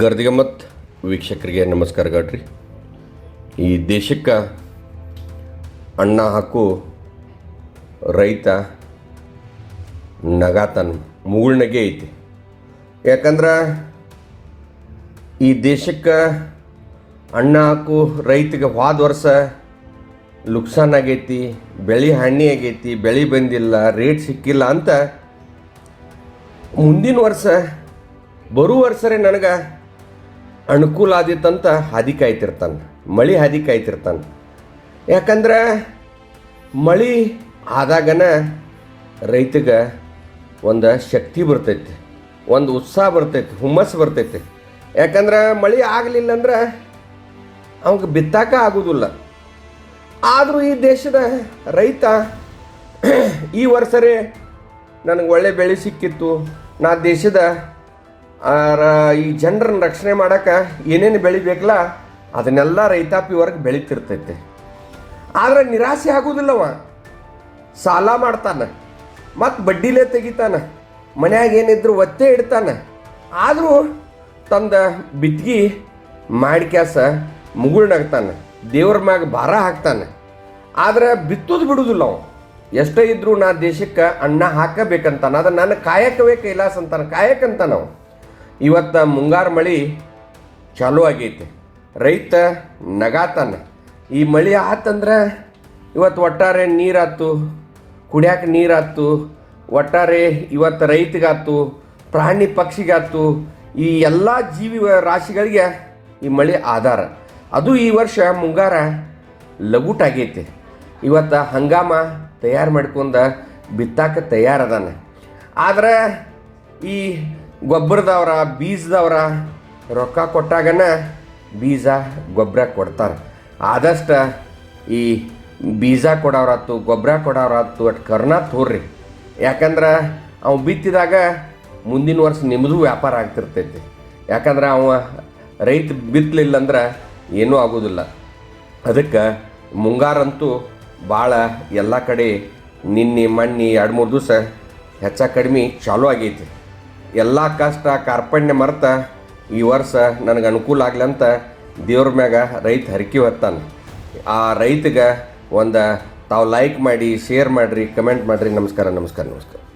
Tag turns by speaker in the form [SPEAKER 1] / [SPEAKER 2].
[SPEAKER 1] ಗರ್ದಿಗಮ್ಮತ್ ವೀಕ್ಷಕರಿಗೆ ನಮಸ್ಕಾರ ಗಾಡ್ರಿ. ಈ ದೇಶಕ್ಕೆ ಅಣ್ಣ ಹಾಕು ರೈತ ನಗಾತನ ಮುಗುಳ್ನಗೆ ಐತಿ. ಯಾಕಂದ್ರೆ ಈ ದೇಶಕ್ಕೆ ಅಣ್ಣ ಹಾಕು ರೈತಗೆ ಹೋದ ವರ್ಷ ನುಕ್ಸಾನ್ ಆಗೈತಿ, ಬೆಳೆ ಹಾನಿ ಆಗೈತಿ, ಬೆಳೆ ಬಂದಿಲ್ಲ, ರೇಟ್ ಸಿಕ್ಕಿಲ್ಲ ಅಂತ ಮುಂದಿನ ವರ್ಷ ಬರೋ ವರ್ಷರೇ ನನಗೆ ಅನುಕೂಲ ಆದಿತ್ತಂತ ಹಾದಿ ಕಾಯ್ತಿರ್ತಾನೆ, ಮಳೆ ಹಾದಿ ಕಾಯ್ತಿರ್ತಾನೆ. ಯಾಕಂದ್ರೆ ಮಳೆ ಆದಾಗನ ರೈತಗೆ ಒಂದು ಶಕ್ತಿ ಬರ್ತೈತಿ, ಒಂದು ಉತ್ಸಾಹ ಬರ್ತೈತಿ, ಹುಮ್ಮಸ್ಸು ಬರ್ತೈತಿ. ಯಾಕಂದ್ರೆ ಮಳೆ ಆಗಲಿಲ್ಲ ಅಂದ್ರೆ ಅವಂಗೆ ಬಿತ್ತಾಕ ಆಗೋದಿಲ್ಲ. ಆದರೂ ಈ ದೇಶದ ರೈತ ಈ ವರ್ಷರೇ ನನಗೆ ಒಳ್ಳೆ ಬೆಳೆ ಸಿಕ್ಕಿತ್ತು, ನಾ ದೇಶದ ಈ ಜನರನ್ನ ರಕ್ಷಣೆ ಮಾಡೋಕ್ಕೆ ಏನೇನು ಬೆಳಿಬೇಕಲ್ಲ, ಅದನ್ನೆಲ್ಲ ರೈತಾಪಿ ವರ್ಗ ಬೆಳೀತಿರ್ತೈತೆ. ಆದರೆ ನಿರಾಸೆ ಆಗೋದಿಲ್ಲವ. ಸಾಲ ಮಾಡ್ತಾನೆ, ಮತ್ತು ಬಡ್ಡಿಲೇ ತೆಗಿತಾನೆ, ಮನ್ಯಾಗ ಏನಿದ್ರು ಒತ್ತೆ ಇಡ್ತಾನೆ. ಆದರೂ ತಂದ ಬಿತ್ಗಿ ಮಾಡ್ಕ್ಯಾಸ ಮುಗುಳ್ನಾಗ್ತಾನೆ, ದೇವ್ರ ಮ್ಯಾಗ ಭಾರ ಹಾಕ್ತಾನೆ. ಆದ್ರೆ ಬಿತ್ತೋದು ಬಿಡುದಿಲ್ಲ ಅವ. ಎಷ್ಟೇ ಇದ್ರೂ ನಾ ದೇಶಕ್ಕೆ ಅನ್ನ ಹಾಕಬೇಕಂತಾನ, ಅದು ನನ್ನ ಕಾಯಕವೇ ಕೈಲಾಸ ಅಂತಾನೆ ಕಾಯಕ ಅಂತಾನ ಅವ. ಇವತ್ತು ಮುಂಗಾರು ಮಳೆ ಚಾಲೂ ಆಗೈತೆ. ರೈತ ನಗಾತಾನೆ. ಈ ಮಳೆ ಆತಂದ್ರೆ ಇವತ್ತು ಒಟ್ಟಾರೆ ನೀರಾತು, ಕುಡಿಯಾಕೆ ನೀರಾತು, ಒಟ್ಟಾರೆ ಇವತ್ತು ರೈತಗಾತು, ಪ್ರಾಣಿ ಪಕ್ಷಿಗಾತು, ಈ ಎಲ್ಲ ಜೀವಿ ರಾಶಿಗಳಿಗೆ ಈ ಮಳೆ ಆಧಾರ. ಅದು ಈ ವರ್ಷ ಮುಂಗಾರ ಲಗುಟಾಗೈತಿ ಇವತ್ತು ಹಂಗಾಮ ತಯಾರು ಮಾಡ್ಕೊಂಡ ಬಿತ್ತಾಕ ತಯಾರದಾನೆ. ಆದ್ರೆ ಈ ಗೊಬ್ಬರದವ್ರ, ಬೀಜದವ್ರ ರೊಕ್ಕ ಕೊಟ್ಟಾಗನ ಬೀಜ ಗೊಬ್ಬರ ಕೊಡ್ತಾರೆ. ಆದಷ್ಟು ಈ ಬೀಜ ಕೊಡೋರಾತು, ಗೊಬ್ಬರ ಕೊಡೋರಾತು ಅಟ್ ಕರ್ನ ತೋರ್ರಿ. ಯಾಕಂದ್ರೆ ಅವು ಬಿತ್ತಿದಾಗ ಮುಂದಿನ ವರ್ಷ ನಿಮ್ಮದು ವ್ಯಾಪಾರ ಆಗ್ತಿರ್ತೈತಿ. ಯಾಕಂದ್ರೆ ಅವ ರೈತ ಬಿತ್ತಲಿಲ್ಲ ಅಂದ್ರೆ ಏನೂ ಆಗೋದಿಲ್ಲ. ಅದಕ್ಕೆ ಮುಂಗಾರಂತೂ ಭಾಳ ಎಲ್ಲ ಕಡೆ ನಿನ್ನೆ ಮಣ್ಣಿ ಎರಡು ಮೂರು ದಿವಸ ಹೆಚ್ಚ ಕಡಿಮೆ ಚಾಲೂ ಆಗೈತಿ. ಎಲ್ಲ ಕಷ್ಟ, ಕಾರ್ಪಣ್ಯ ಮರ್ತ ಈ ವರ್ಷ ನನಗೆ ಅನುಕೂಲ ಆಗಲಿ ಅಂತ ದೇವ್ರ ಮ್ಯಾಗ ರೈತ ಹರಕಿ ಹೊತ್ತಾನೆ. ಆ ರೈತಗೆ ಒಂದು ತಾವು ಲೈಕ್ ಮಾಡಿ ಶೇರ್ ಮಾಡಿರಿ ಕಮೆಂಟ್ ಮಾಡಿರಿ. ನಮಸ್ಕಾರ ನಮಸ್ಕಾರ ನಮಸ್ಕಾರ.